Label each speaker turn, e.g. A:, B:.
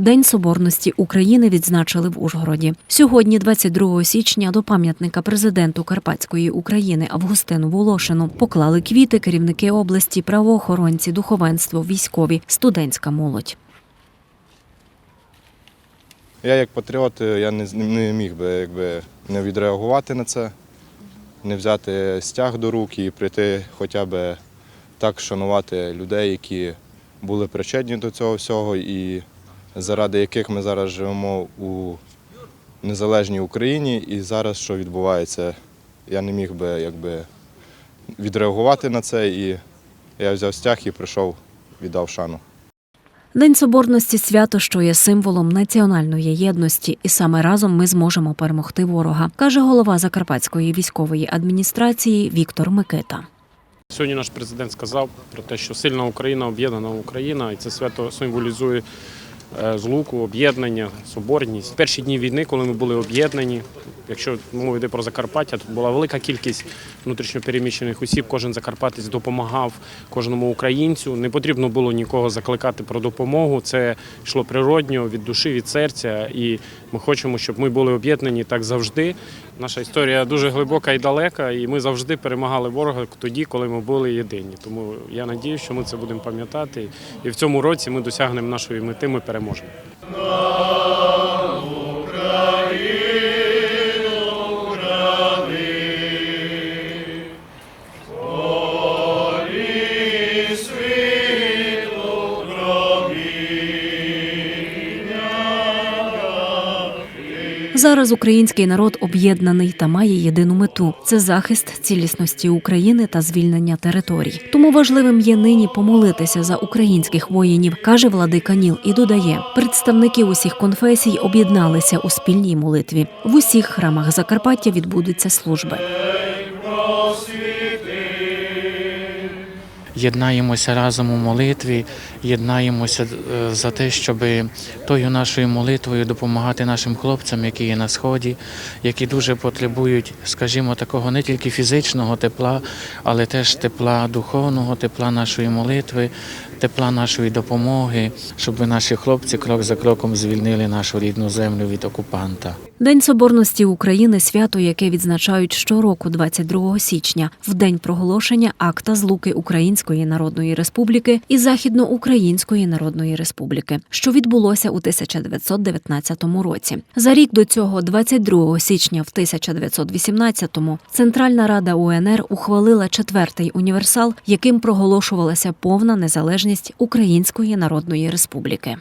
A: День Соборності України відзначили в Ужгороді. Сьогодні, 22 січня, до пам'ятника президенту Карпатської України Августину Волошину поклали квіти керівники області, правоохоронці, духовенство, військові, студентська молодь.
B: Я як патріот, е, я не, не міг би якби, не відреагувати на це, не взяти стяг до рук і прийти хоча б так шанувати людей, які були причетні до цього всього, і заради яких ми зараз живемо у незалежній Україні. І зараз що відбувається, я не міг би якби, відреагувати на це. І я взяв стяг і прийшов, віддав шану.
A: День Соборності свято, що є символом національної єдності, і саме разом ми зможемо перемогти ворога, каже голова Закарпатської військової адміністрації Віктор Микита.
C: Сьогодні наш президент сказав про те, що сильна Україна, об'єднана Україна, і це свято символізує е, луку, об'єднання, соборність. Перші дні війни, коли ми були об'єднані, якщо йде про Закарпаття, тут була велика кількість внутрішньопереміщених осіб. Кожен закарпатець допомагав кожному українцю. Не потрібно було нікого закликати про допомогу. Це йшло природньо від душі, від серця. І ми хочемо, щоб ми були об'єднані так завжди. Наша історія дуже глибока і далека, і ми завжди перемагали ворога тоді, коли ми були єдині. Тому я надію, що ми це будемо пам'ятати. І в цьому році ми досягнемо нашої мети. Ми переможемо.
A: Зараз український народ об'єднаний та має єдину мету це захист цілісності України та звільнення територій. Тому важливим є нині помолитися за українських воїнів, каже владика Ніл і додає: представники усіх конфесій об'єдналися у спільній молитві. В усіх храмах Закарпаття відбудуться служби.
D: Єднаємося разом у молитві, єднаємося е, за те, щоб тою нашою молитвою допомагати нашим хлопцям, які є на сході, які дуже потребують, скажімо, такого не тільки фізичного тепла, але теж тепла духовного, тепла нашої молитви, тепла нашої допомоги, щоб наші хлопці крок за кроком звільнили нашу рідну землю від окупанта.
A: День Соборності України свято, яке відзначають щороку, 22 січня, в день проголошення акта злуки Української Народної Республіки і Західноукраїнської Народної Республіки, що відбулося у 1919 році. За рік до цього, 22 січня в 1918-му, Центральна Рада УНР ухвалила четвертий універсал, яким проголошувалася повна незалежність Української Народної Республіки.